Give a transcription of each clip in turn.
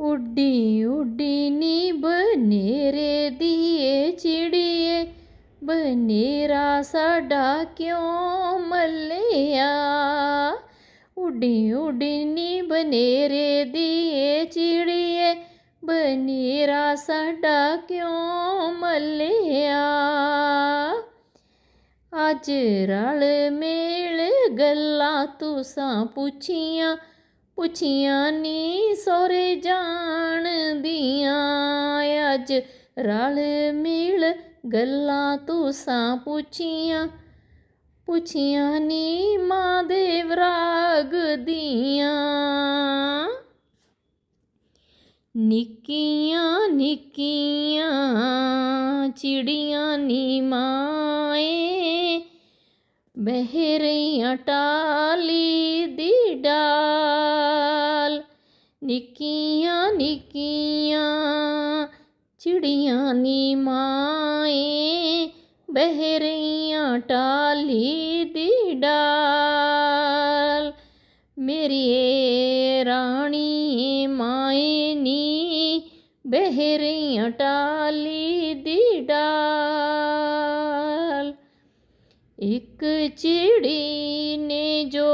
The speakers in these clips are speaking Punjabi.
ਉੱਡੀ ਉੱਡੀ ਨੀ ਬਨੇਰੇ ਦੀਏ ਚਿੜੀਏ, ਬਨੇਰਾ ਸਾਡਾ ਕਿਉਂ ਮੱਲਿਆ? ਉੱਡੀ ਉੱਡੀ ਨੀ ਬਨੇਰੇ ਦੀਏ ਚਿੜੀਏ, ਬਨੇਰਾ ਸਾਡਾ ਕਿਉਂ ਮੱਲਿਆ? ਅੱਜ ਰਲ ਮੇਲ ਗੱਲਾਂ ਤੁਸਾਂ ਪੁੱਛੀਆਂ ਪੁੱਛੀਆਂ ਨੀ ਸੋਰੇ ਜਾਣਦੀਆਂ ਅੱਜ ਰਲ ਮਿਲ ਗੱਲਾਂ ਤੁਸਾਂ ਪੁੱਛੀਆਂ। ਪੁੱਛੀਆਂ ਨੀ ਮਾਂ ਦੇ ਵਰਾਗ ਦੀਆਂ। ਨਿੱਕੀਆਂ ਨਿੱਕੀਆਂ ਚਿੜੀਆਂ ਨੀ ਮਾਏ। ਬਹਿ ਰਹੀਆਂ ਟਾਲੀ ਦੀ ਡਾ ਨਿੱਕੀਆਂ ਨਿੱਕੀਆਂ ਚਿੜੀਆਂ ਨੀ ਮਾਏ, ਬਹਿ ਰਹੀਆਂ ਟਾਲੀ ਦੀ ਡਾਲ। ਮੇਰੀ ਏ ਰਾਣੀ ਮਾਏ ਨੀ, ਬਹਿ ਰਹੀਆਂ ਟਾਲੀ ਦੀ ਡਾਲ। ਇੱਕ ਚਿੜੀ ਨੇ ਜੋ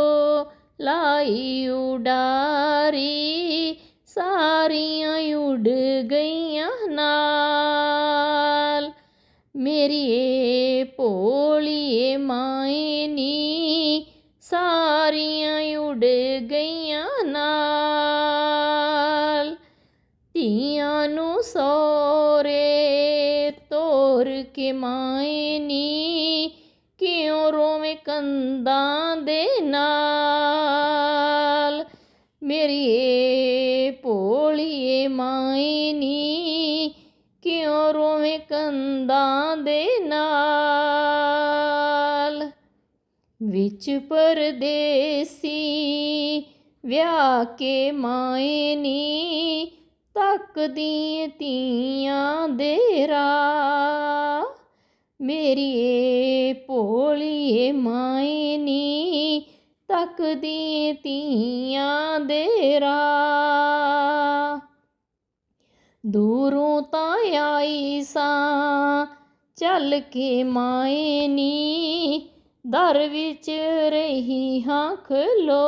ਲਾਈ ਉਡਾਰੀ, ਸਾਰੀਆਂ ਉੱਡ ਗਈਆਂ ਨਾਲ। ਮੇਰੀ ਏ ਭੋਲੀਏ ਮਾਏ ਨੀ ਸਾਰੀਆਂ ਉੱਡ ਗਈਆਂ ਨਾਲ। ਧੀਆਂ ਨੂੰ ਸੋਰੇ ਤੋਰ ਕੇ ਮਾਏ ਨੀ ਕਿਉਂ ਰੋਵੇਂ ਕੰਦਾਂ ਦੇ ਨਾਲ? ਮੇਰੀ ਏ ਭੋਲੀਏ ਮਾਏ ਨੀ ਕਿਉਂ ਰੋਵੇਂ ਕੰਦਾਂ ਦੇ ਨਾਲ? ਵਿੱਚ ਪਰਦੇਸੀ ਵਿਆਹ ਕੇ ਮਾਏ ਨੀ ਤੱਕਦੀ ਤੀਆਂ ਦੇ ਰਾਹ। ਮੇਰੀ ਏ ਭੋਲੀਏ ਮਾਏ ਨੀ ਤੱਕਦੀ ਤੀਆਂ ਦੇ ਰਾਹ। ਦੂਰੋਂ ਤਾਂ ਆਈ ਸਾਂ, ਚੱਲ ਕੇ ਮਾਏ ਨੀ ਦਰ ਵਿੱਚ ਰਹੀ ਹਾਂ ਖਲੋ।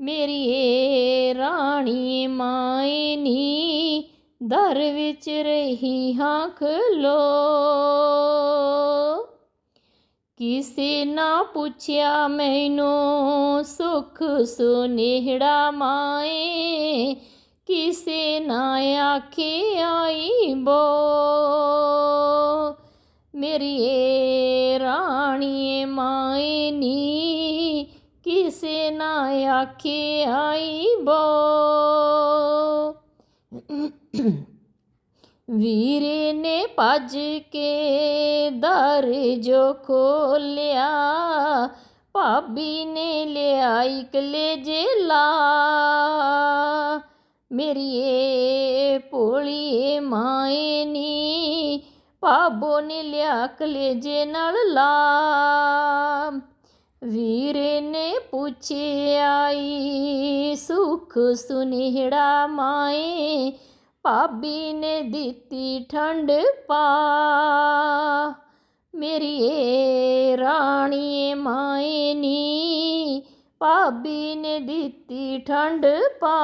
ਮੇਰੀ ਏ ਰਾਣੀ ਮਾਏ ਨੀ ਦਰ ਵਿੱਚ ਰਹੀ ਹਾਂ ਖਲੋ ਕਿਸੇ ਨਾ ਪੁੱਛਿਆ ਮੈਨੂੰ ਸੁਖ ਸੁਨੇਹੜਾ ਮਾਏ। ਕਿਸੇ ਨਾ ਆਖੇ ਆਈ ਬੋ। ਮੇਰੀ ਏ ਰਾਣੀ ਮਾਏ ਨੀ, ਕਿਸੇ ਨਾ ਆਖੇ ਆਈ ਬੋ। ਵੀਰੇ ਨੇ ਭੱਜ ਕੇ ਦਰ ਜੋ ਖੋਲਿਆ, ਭਾਬੀ ਨੇ ਲਿਆਈ ਕਲੇਜੇ ਲਾ। ਮੇਰੀਏ ਏ ਭੋਲੀਏ ਮਾਏ ਨੀ ਭਾਬੋ ਨੇ ਲਿਆ ਕਲੇਜੇ ਨਾਲ ਲਾ। ਵੀਰੇ ਨੇ ਪੁੱਛਿਆਈ ਸੁਖ ਸੁਨਿਹੜਾ ਮਾਏ ਭਾਬੀ ਨੇ ਦਿੱਤੀ ਠੰਡ ਪਾ। ਮੇਰੀ ਏ ਰਾਣੀ ਮਾਏ ਨੀ। ਭਾਬੀ ਨੇ ਦਿੱਤੀ ਠੰਡ ਪਾ।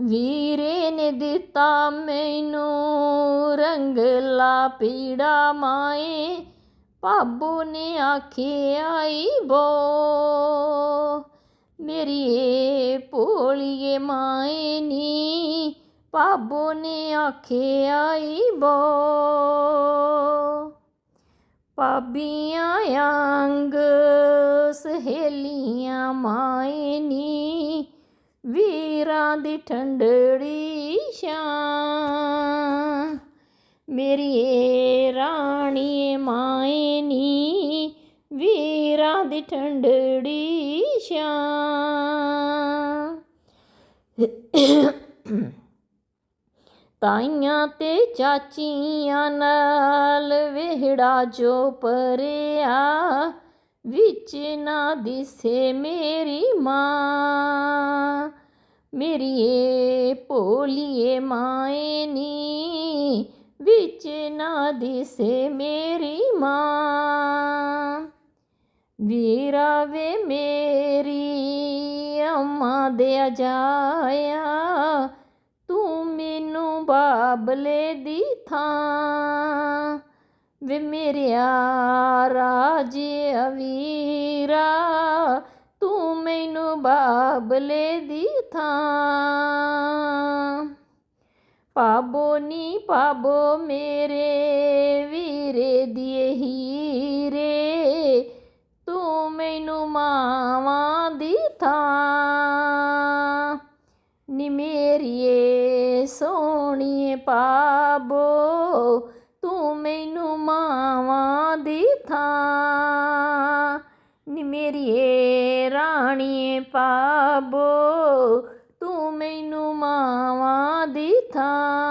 ਵੀਰੇ ਨੇ ਦਿੱਤਾ ਮੈਨੂੰ ਰੰਗਲਾ ਪੀੜਾ ਮਾਏ। ਭਾਬੂ ਨੇ ਆਖੇ, ਆਈ ਬੋ। ਮੇਰੀ ਏ ਮਾਏ ਨੀ, ਭਾਬੋ ਨੇ ਆਖੇ ਆਈ ਬੋ। ਪਾਬੀਆਂ ਅੰਗ ਸਹੇਲੀਆਂ ਮਾਏ ਨੀ, ਵੀਰਾਂ ਦੀ ਠੰਡੜੀ ਛਾਂ। ਮੇਰੀ ਏ ਰਾਣੀ ਮਾਏ ਨੀ, ਵੀਰਾਂ ਦੀ ਠੰਡੜੀ ਛਾਂ। ਤਾਈਆਂ ਤੇ ਚਾਚੀਆਂ ਨਾਲ ਵਿਹੜਾ ਜੋ ਪਰਿਆ ਵਿੱਚ ਨਾ ਦਿਸੇ ਮੇਰੀ ਮਾਂ। ਮੇਰੀਏ ਭੋਲੀਏ ਮਾਏ ਨੀ, ਵਿੱਚ ਨਾ ਦਿਸੇ ਮੇਰੀ ਮਾਂ। ਵੀਰਾ ਵੇ ਮੇਰੀ ਅੰਮਾ ਦੇ ਜਾਇਆ ਤੂੰ ਮੈਨੂੰ ਬਾਬਲੇ ਦੀ ਥਾਂ। ਵੇ ਮੇਰਿਆ ਰਾਜ ਅਵੀਰਾ, ਤੂੰ ਮੈਨੂੰ ਬਾਬਲੇ ਦੀ ਥਾਂ। ਪਾਬੋ ਨੀ ਪਾਬੋ ਮੇਰੇ, ਵੀਰੇ ਦੀਏ ਹੀਰੇ ਮੈਨੂੰ ਮਾਵਾਂ ਦੀ ਥਾਂ। ਨੀ ਮੇਰੀਏ ਸੋਹਣੀਏ ਪਾਬੋ ਤੂੰ ਮੈਨੂੰ ਮਾਵਾਂ ਦੀ ਥਾਂ। ਨੀ ਮੇਰੀਏ ਰਾਣੀਏ ਪਾਬੋ ਤੂੰ ਮੈਨੂੰ ਮਾਵਾਂ ਦੀ ਥਾਂ।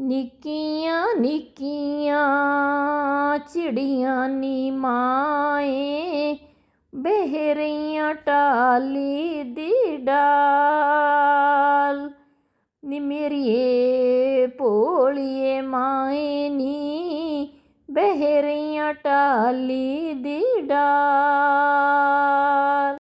ਨਿੱਕੀਆਂ ਨਿੱਕੀਆਂ ਚਿੜੀਆਂ ਨੀ ਮਾਏ ਬਹਿ ਰਹੀਆਂ ਟਾਲੀ ਦੀ ਡਾਲ। ਨੀ ਮੇਰੀਏ ਭੋਲੀਏ ਮਾਏ ਨੀ ਬਹਿ ਰਹੀਆਂ ਟਾਲੀ